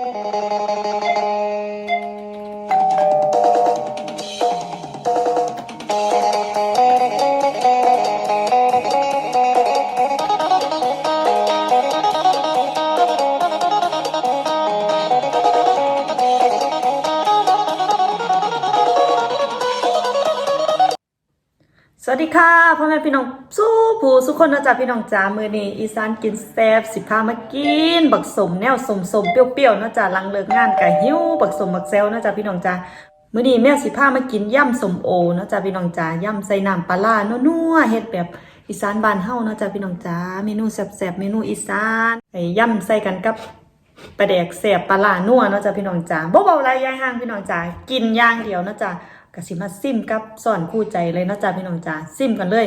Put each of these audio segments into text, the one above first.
ส วัสดีค่ะพ่อแม่พี่น้องสู้ผู้สุกคนนะจ๊ะพี่น้องจ๋ามือนี้อีสานกินแซ่บสิพามากิน บักสมแนวสมสมเปรี้ยวๆนะจ๊ะหลังเลิกงานกะหิวบักสมบักแซวนะจ๊ะพี่น้องจ๋ามือนี้แม่สิพามากินย่ำสมโอนะจ๊ะพี่น้องจ๋าย่ำใส่น้ำปลาร้านัวๆเฮ็ดแบบอีสานบ้านเฮานะจ๊ะพี่น้องจ๋าเมนูแซ่บๆเมนูอีสานไอ้ย่ำใส่กันกับปลาแดกแซ่บปลาร้านัวนะจ๊ะพี่น้องจ๋าบ่เบาไรยายห่างพี่น้องจ๋ากินอย่างเดียวนะจ๊ะ กสิมาซิมกับสอนคู่ใจเลยเนาะจ้าพี่น้องจ้าซิมกันเลย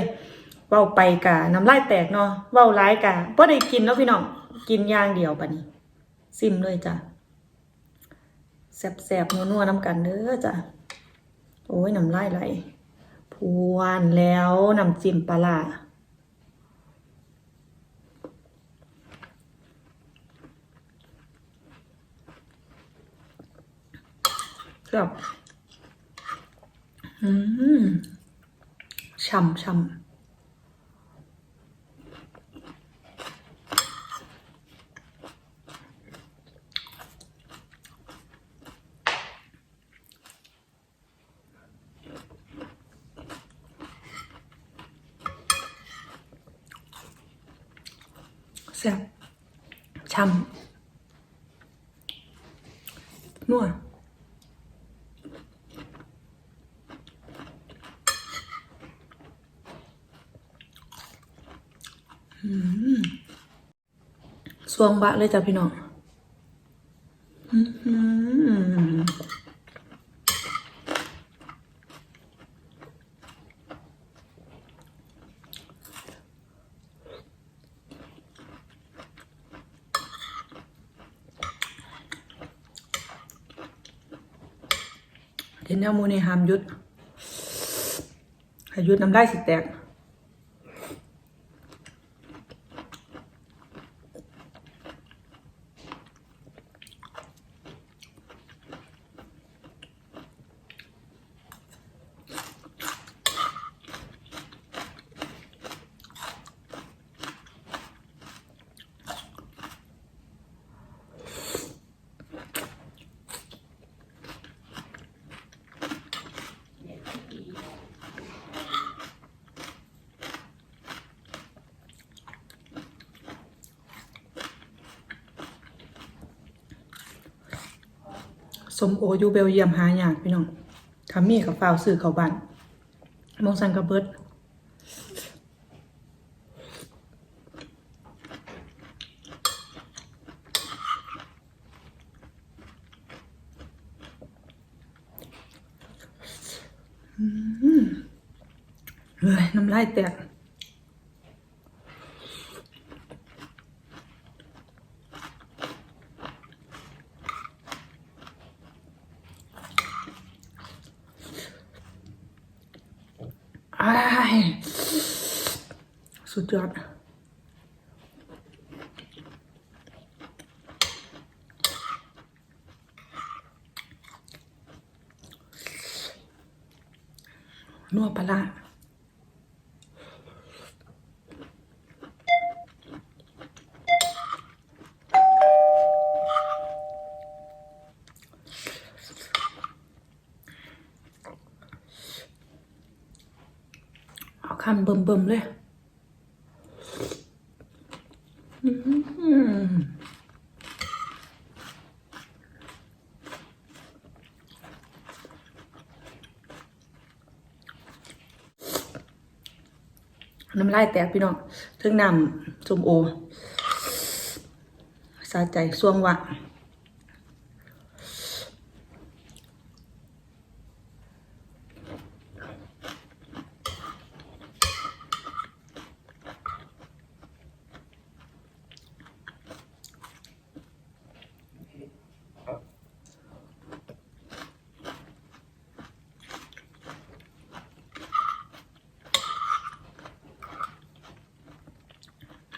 เว้าไปกะน้ำลายแตกเนาะเว้าร้ายกะบ่ได้กินเนาะพี่น้องกินอย่างเดียวบัดนี้ ซิมเลยจ้ะแซ่บๆนัวๆน้ำกันเด้อจ้ะโอ้ยน้ำลายไหลพวนแล้วน้ำจิ้มปลาร้าครับ อืมช่ำช่ำแซ่บช่ำนัว สวงบะเลยจ้ะพี่น้องอื้อหือเดี๋ยวแนวมูนี่หามยุดให้ยุดน้ำลายสิแตก สมโออยู่เบลเยียมหายากพี่น้องคามีกับฟาวซื้อเขาบ้านมองสันกับเบิร์ดเฮ้ยน้ำลายแตก สุดยอดนัวปลาร้าเอา คำเบิ่มๆเลยน้ำลายแตกพี่น้องถึงนำส้มโอ สาใจสวงวะ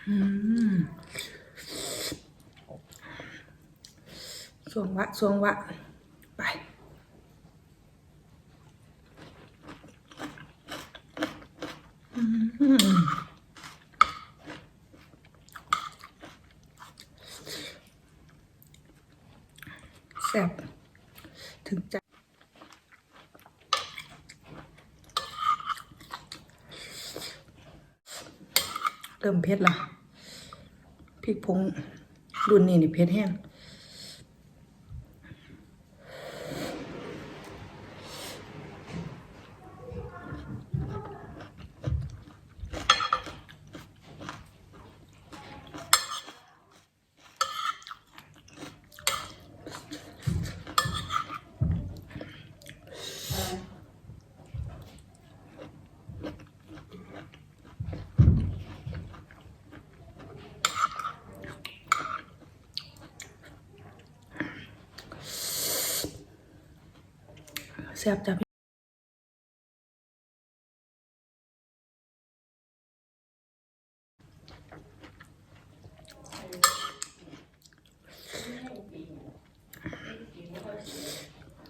สช่วงวะช่วงวะ ไป แซ่บถึงใจเริ่มเผ็ดละ พริกผงรุ่นนี้นี่เผ็ดแห้งแซ่บจ้ะพี่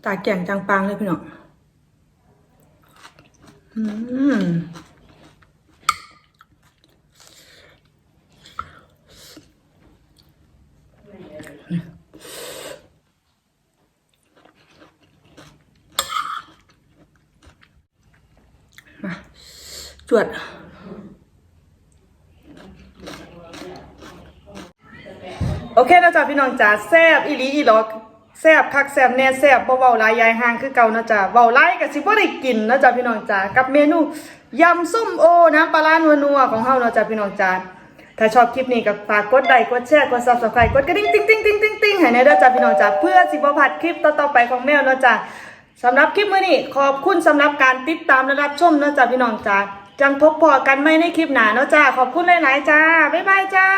ตาแก่งจังปังเลยพี่น้อง อืม มา จวดโอเคแล้วจ้ะพี่น้องจ๋าแซบอีหลีอีหลอกแซบคักแซบแน่แซบบ่เว้าหลายยายห่างคือเก่านะจ๊ะเว้าหลายก็สิบ่ได้กินนะจ๊ะพี่น้องจ๋ากับเมนูยำส้มโอน้ำปลาร้านัวๆของเฮานะจ๊ะพี่น้องจ๋าถ้าชอบคลิปนี้ก็ฝากกดไลค์กดแชร์กด Subscribe กดกระดิ่งติ๊งติ๊งติ๊งติ๊งติ๊งให้แน่เด้อจ้ะพี่น้องจ๋าเพื่อสิบ่พลาดคลิปต่อๆไปของแมวเนาะจ๊ะสำหรับคลิปมื้อนี้ขอบคุณสำหรับการติดตามและรับชมเนาะจ๊ะพี่น้องจ๋า จังพบพอกันไหม่ในคลิปหนาเนาะจ้า ขอบคุณหลาย ๆ จ้า บ๊ายบายจ้า